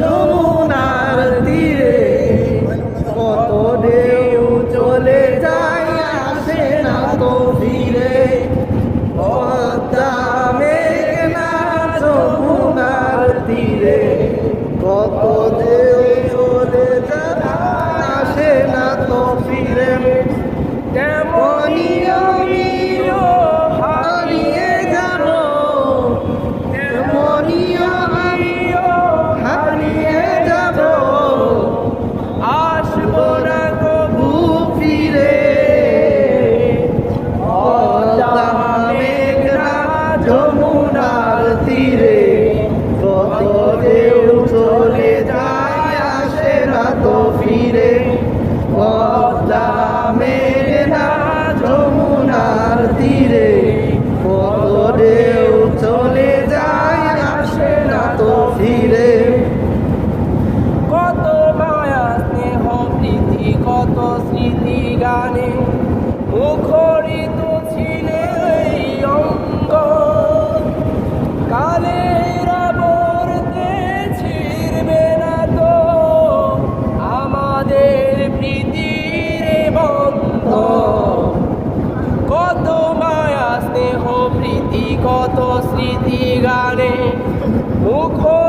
যমুনার তীরে কত ঢেউ চলে যায় আসে না তো ফিরে। মেঘনা যমুনার তীরে কত ফিরে কত মায়া, স্নেহ, প্রীতি, কত স্মৃতি গানে মুখরিত ছিলে অঙ্গ। বন্ধ। কত স্নেহ, প্রীতি, কত স্মৃতি গানে মুখ